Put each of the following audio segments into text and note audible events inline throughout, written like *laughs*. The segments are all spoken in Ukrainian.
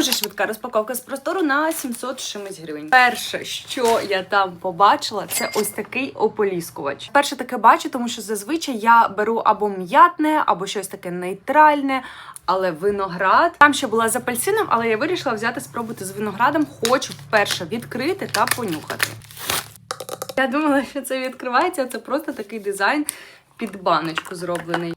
Дуже швидка розпаковка з простору на 700 з чимось гривень. Перше, що я там побачила, це ось такий ополіскувач. Перше таке бачу, тому що зазвичай я беру або м'ятне, або щось таке нейтральне. Але виноград там ще була з апельсином, але я вирішила взяти спробувати з виноградом. Хочу вперше відкрити та понюхати. Я думала, що це відкривається. Це просто такий дизайн під баночку зроблений.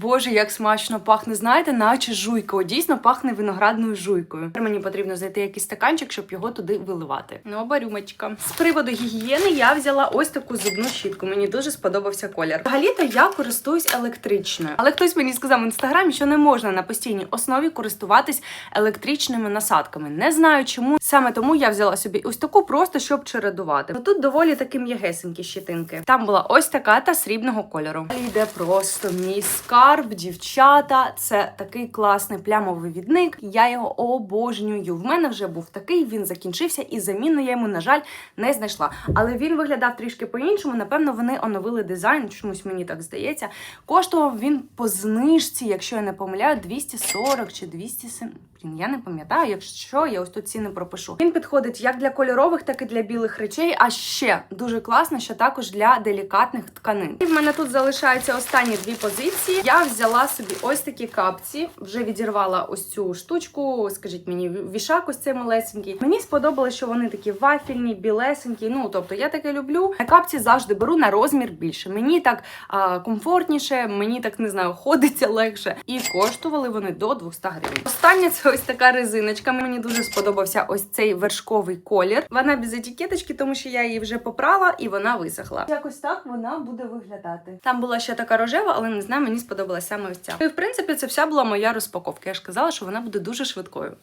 Боже, як смачно пахне, знаєте, наче жуйка. О, Дійсно пахне виноградною жуйкою. Тепер Мені потрібно знайти якийсь стаканчик, щоб його туди виливати. Ну, барюмочка. З приводу гігієни я взяла ось таку зубну щітку. Мені дуже сподобався колір. Взагалі-то я користуюсь електричною, але хтось мені сказав в інстаграмі, що не можна на постійній основі користуватись електричними насадками. Не знаю чому. Саме тому я взяла собі ось таку просто, щоб чередувати. Ну, Тут доволі такі м'ягесенькі щітинки. Там була ось така та срібного кольору. Йде просто мій скарб, дівчата. Це такий класний плямовий відник. Я його обожнюю. В мене вже був такий, він закінчився, і заміну я йому, на жаль, не знайшла. Але він виглядав трішки по-іншому. Напевно, вони оновили дизайн, чомусь мені так здається. Коштував він по знижці, якщо я не помиляю, 240 чи 207. Блін, я не пам'ятаю, якщо я ось тут ціни пропишу. Він підходить як для кольорових, так і для білих речей. А ще дуже класно, що також для делікатних тканин. І в мене тут залишаються останні дві позиції. Я взяла собі ось такі капці, вже відірвала ось цю штучку. Скажіть мені, вішак ось цей малесенький. Мені сподобалось, що вони такі вафільні, білесенькі. Ну тобто я таке люблю. На капці завжди беру на розмір більше. Мені так а, комфортніше, мені так не знаю, *laughs* ходиться легше. І коштували вони до 200 гривень. Остання це ось така резиночка. Мені дуже сподобався ось цей вершковий колір. Вона без етикеточки, тому що я її вже попрала і вона висохла. Якось так вона буде виглядати. Там була ще така рожева, але не знаю, мені сподобалася саме ось ця. І в принципі, це вся була моя розпаковка. Я ж казала, що вона буде дуже швидкою.